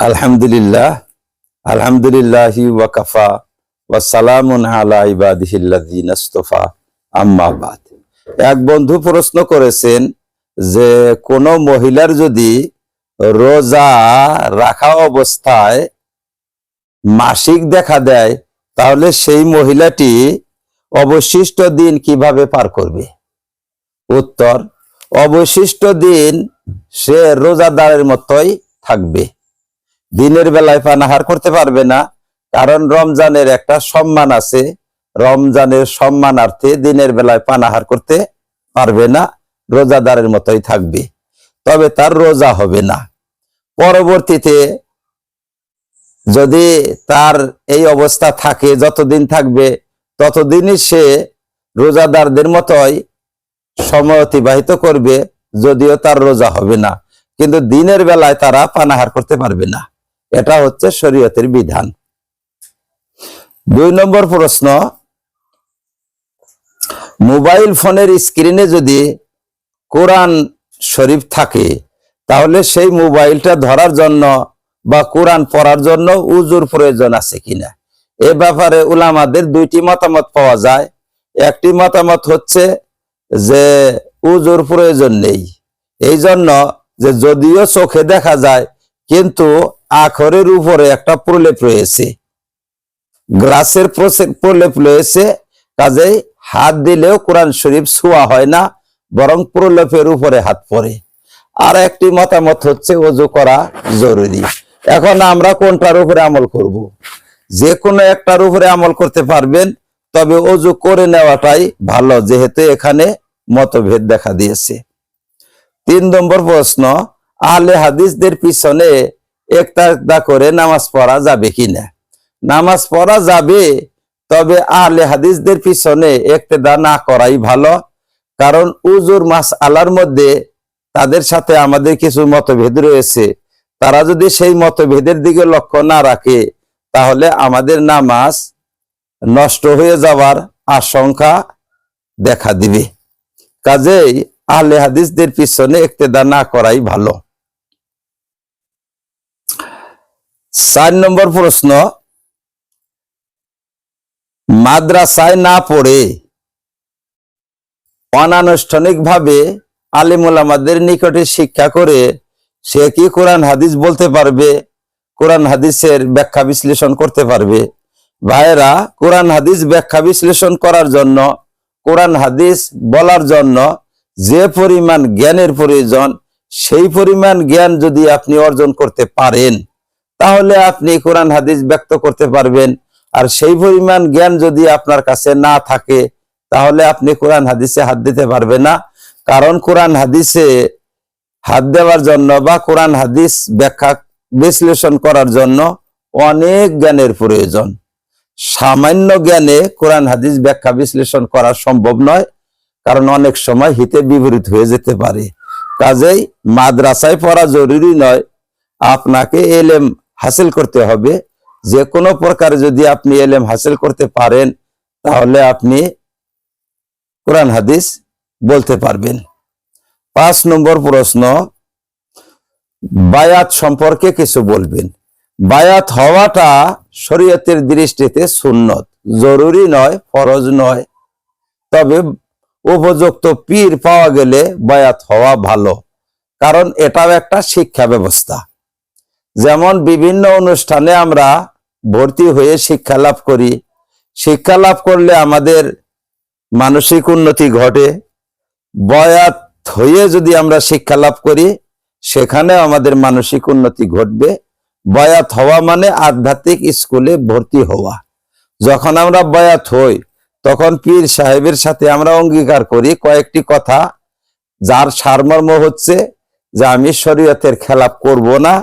আলহামদুলিল্লাহ, আলহামদুলিল্লাহি ওয়াকাফা ওয়াসালামুন আলা ইবাদিহিল্লাযিনা ইসতাফা। আম্মা বাদ। এক বন্ধু প্রশ্ন করেছেন যে, কোন মহিলার যদি রোজা রাখা অবস্থায় মাসিক দেখা দেয়, তাহলে সেই মহিলাটি অবশিষ্ট দিন কীভাবে পার করবে? উত্তর, অবশিষ্ট দিন সে রোজাদারের মতোই থাকবে। দিনের বেলায় পানাহার করতে পারবে না। কারণ রমজানের একটা সম্মান আছে। রমজানের সম্মানার্থে দিনের বেলায় পানাহার করতে পারবে না। রোজাদারের মতোই থাকবে। তবে তার রোজা হবে না। পরবর্তীতে যদি তার এই অবস্থা থাকে, যতদিন থাকবে, ততদিনই সে রোজাদারদের মতোই সময় অতিবাহিত করবে, যদিও তার রোজা হবে না। কিন্তু দিনের বেলায় তারা পানাহার করতে পারবে না। এটা হচ্ছে শরীয়তের বিধান। দুই নম্বর প্রশ্ন, মোবাইল ফোনের স্ক্রিনে যদি কোরআন শরীফ থাকে, তাহলে সেই মোবাইলটা ধরার জন্য বা কোরআন পড়ার জন্য উজুর প্রয়োজন আছে কিনা? এ ব্যাপারে উলামাদের দুইটি মতামত পাওয়া যায়। একটি মতামত হচ্ছে যে উজুর প্রয়োজন নেই। এই জন্য যে যদিও চোখে দেখা যায়, কিন্তু আখরের উপরে একটা প্রলেপ রয়েছে। গ্লাসের প্রলেপ রয়েছে, কাজেই হাত দিলেও কোরআন শরীফ ছোঁয়া হয় না, বরং প্রলেপের উপরে হাত পড়ে। আর একটি মতামত হচ্ছে অজু করা জরুরি। এখন আমরা কোনটার উপরে আমল করব। যে কোনো একটার উপরে আমল করতে পারবেন, তবে অজু করে নেওয়াটাই ভালো, যেহেতু এখানে মতভেদ দেখা দিয়েছে। তিন নম্বর প্রশ্ন, আহলে হাদিসদের পিছনে একটা করে নামাজ পড়া যাবে কিনা? নামাজ পড়া যাবে, তবে আহলে হাদিসদের পিছনে একতেদা না করাই ভালো। কারণ উজুর মাস আলার মধ্যে তাদের সাথে আমাদের কিছু মতভেদ রয়েছে। তারা যদি সেই মতভেদের দিকে লক্ষ্য না রাখে, তাহলে আমাদের নামাজ নষ্ট হয়ে যাওয়ার আশঙ্কা দেখা দিবে। কাজেই আহলে হাদিসদের পিছনে একতেদা না করাই ভালো। চার নম্বর প্রশ্ন, মাদ্রাসায় না পড়ে অনানুষ্ঠানিকভাবে আলিমুল আমাদের নিকটে শিক্ষা করে, সে কি কোরআন হাদিস বলতে পারবে? কোরআন হাদিসের ব্যাখ্যা বিশ্লেষণ করতে পারবে। ভাইয়েরা, কোরআন হাদিস ব্যাখ্যা বিশ্লেষণ করার জন্য, কোরআন হাদিস বলার জন্য যে পরিমাণ জ্ঞানের প্রয়োজন, সেই পরিমাণ জ্ঞান যদি আপনি অর্জন করতে পারেন। তাহলে আপনি কোরআন হাদিস ব্যক্ত করতে পারবেন। আর সেই পরিমাণ জ্ঞান যদি আপনার কাছে না থাকে, তাহলে আপনি কোরআন হাদিসে হাত দিতে পারবেন না। কারণ কোরআন হাদিসে হাত দেওয়ার জন্য বা কোরআন হাদিস ব্যাখ্যা বিশ্লেষণ করার জন্য অনেক জ্ঞানের প্রয়োজন। সামান্য জ্ঞানে কোরআন হাদিস ব্যাখ্যা বিশ্লেষণ করা সম্ভব নয়, কারণ অনেক সময় হিতে বিপরীত হয়ে যেতে পারে। কাজেই মাদ্রাসায় পড়া জরুরি নয়। আপনাকে এলেম হাসিল করতে হবে। যে কোনো প্রকারে যদি আপনি এলেম হাসিল করতে পারেন, তাহলে আপনি কোরআন, হাদিস বলতে পারবেন। পাঁচ নম্বর প্রশ্ন, বায়াত সম্পর্কে কিছু বলবেন। বায়াত হওয়াটা শরীয়তের দৃষ্টিতে সুন্নত, জরুরি নয়, ফরজ নয়। তবে উপযুক্ত পীর পাওয়া গেলে বায়াত হওয়া ভালো, কারণ এটাও একটা শিক্ষা ব্যবস্থা। যেমন বিভিন্ন অনুষ্ঠানে আমরা ভর্তি হয়ে শিক্ষা লাভ করি। শিক্ষা লাভ করলে আমাদের মানসিক উন্নতি ঘটে। বয়াত হয়ে যদি আমরা শিক্ষা লাভ করি, সেখানে আমাদের মানসিক উন্নতি ঘটবে। বয়াত হওয়া মানে আধ্যাত্মিক স্কুলে ভর্তি হওয়া। যখন আমরা বয়াত হই, তখন পীর সাহেবের সাথে আমরা অঙ্গীকার করি কয়েকটি কথা, যার সারমর্ম হচ্ছে যে আমি শরীয়তের খেলাপ করব না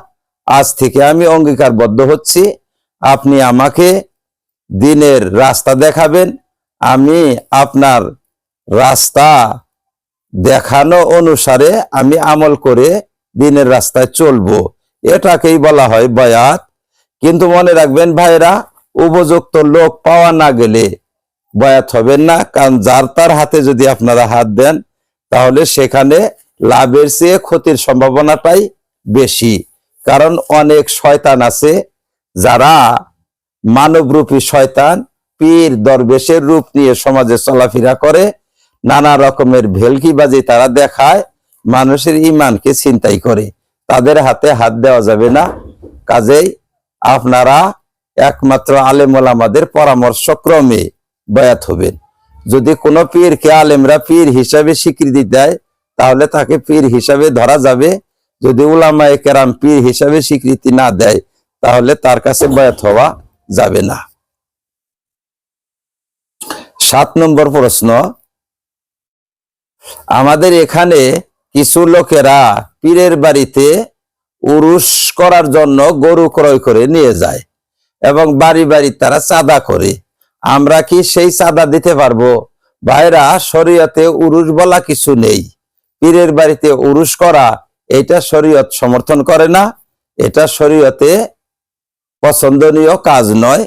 আজ থেকে আমি অঙ্গীকারবদ্ধ হচ্ছি। আপনি আমাকে দিনের রাস্তা দেখাবেন। আমি আপনার রাস্তা দেখানো অনুসারে আমি আমল করে দিনের রাস্তায় চলবো। এটাকেই বলা হয় বয়াত। কিন্তু মনে রাখবেন ভাইরা উপযুক্ত লোক পাওয়া না গেলে বয়াত হবেন না। কারণ যার তার হাতে যদি আপনারা হাত দেন, তাহলে সেখানে লাভের চেয়ে ক্ষতির সম্ভাবনাটাই বেশি। কারণ অনেক শয়তান আছে যারা মানবরূপী শয়তান, পীর, দরবেশের রূপ নিয়ে সমাজে চলাফেরা করে, নানা রকমের ভেলকিবাজি তারা দেখায়, মানুষের ইমানকে চিন্তাই করে। তাদের হাতে হাত দেওয়া যাবে না। কাজেই আপনারা একমাত্র আলেমুলামাদের পরামর্শক্রমে বয়াত হবেন। যদি কোনো পীরকে আলেমরা পীর হিসাবে স্বীকৃতি দেয়, তাহলে তাকে পীর হিসাবে ধরা যাবে। যদি উলামায়ে কেরাম পীর হিসাবে স্বীকৃতি না দেয়, তাহলে তার কাছে বয়াত হওয়া যাবে না। সাত নম্বর প্রশ্ন, আমাদের এখানে কিছু লোকেরা পীরের বাড়িতে উরুস করার জন্য গরু ক্রয় করে নিয়ে যায় এবং বাড়ি বাড়ি তারা চাঁদা করে। আমরা কি সেই চাঁদা দিতে পারব? ভাইরা, শরীয়তে উরুস বলা কিছু নেই। পীরের বাড়িতে উরুস করা এটা শরীয়ত সমর্থন করে না, এটা শরীয়তে পছন্দনীয় কাজ নয়।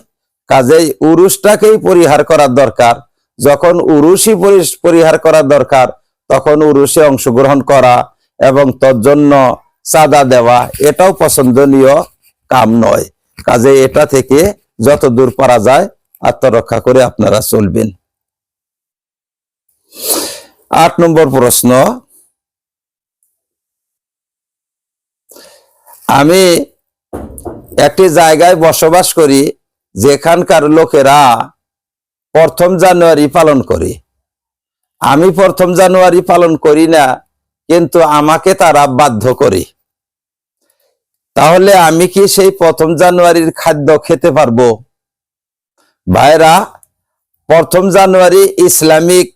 কাজেই উরুসটাকেই পরিহার করার দরকার। যখন উরুসই পরি- পরিহার করার দরকার, তখন উরুসে অংশগ্রহণ করা এবং তোর জন্য চাঁদা দেওয়া, এটাও পছন্দনীয় কাম নয়। কাজে এটা থেকে যত দূর পারা যায়, আত্মরক্ষা করে আপনারা চলবেন। আট নম্বর প্রশ্ন আমি একটি জায়গায় বসবাস করি, যেখানকার লোকেরা প্রথম জানুয়ারি পালন করে। আমি প্রথম জানুয়ারি পালন করি না, কিন্তু আমাকে তারা বাধ্য করে। তাহলে আমি কি সেই প্রথম জানুয়ারির খাদ্য খেতে পারব? ভাইরা প্রথম জানুয়ারি ইসলামিক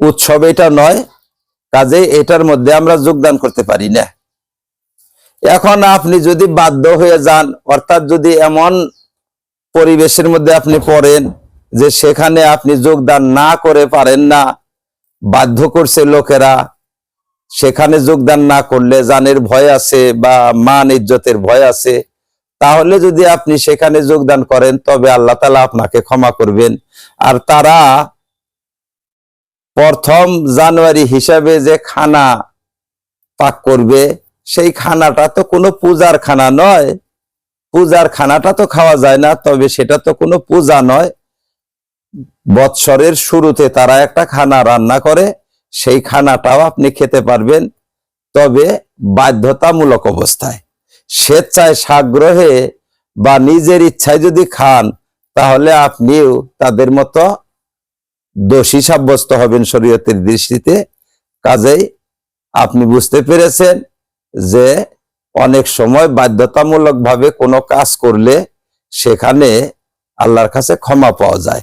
উৎসব এটা নয় কাজে এটার মধ্যে আমরা যোগদান করতে পারি না। এখন আপনি যদি বাধ্য হয়ে যান, অর্থাৎ যদি এমন পরিবেশের মধ্যে আপনি পড়েন যে সেখানে আপনি যোগদান না করে পারেন না, বাধ্য করছে লোকেরা, সেখানে যোগদান না করলে জানের ভয় আছে বা মান ইজ্জতের ভয় আছে, তাহলে যদি আপনি সেখানে যোগদান করেন, তবে আল্লাহ তালা আপনাকে ক্ষমা করবেন। আর তারা প্রথম জানুয়ারি হিসাবে যে খানা পাক করবে সেই খানাটা তো কোনো পূজার খানা নয়। পূজার খানাটা তো খাওয়া যায় না, তবে সেটা তো কোনো পূজা নয়। বৎসরের শুরুতে তারা একটা খানা রান্না করে, সেই খানাটাও আপনি খেতে পারবেন, তবে বাধ্যতামূলক অবস্থায়। স্বেচ্ছায় সাগ্রহে বা নিজের ইচ্ছায় যদি খান, তাহলে আপনিও তাদের মতো দোষী সাব্যস্ত হবেন শরীয়তের দৃষ্টিতে। কাজেই আপনি বুঝতে পেরেছেন যে অনেক সময় বাধ্যতামূলক ভাবে কোনো কাজ করলে সেখানে আল্লাহর কাছে ক্ষমা পাওয়া যায়।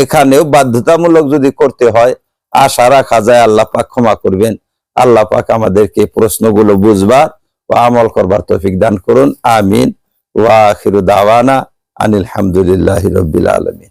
এখানেও বাধ্যতামূলক যদি করতে হয়, আশা রাখা যায় আল্লাহ পাক ক্ষমা করবেন। আল্লাহ পাক আমাদেরকে প্রশ্নগুলো বুঝবার ও আমল করবার তৌফিক দান করুন। আমিন। ওয়া আখিরু দাওয়ানা আনিল হামদুলিল্লাহি রাব্বিল আলামিন।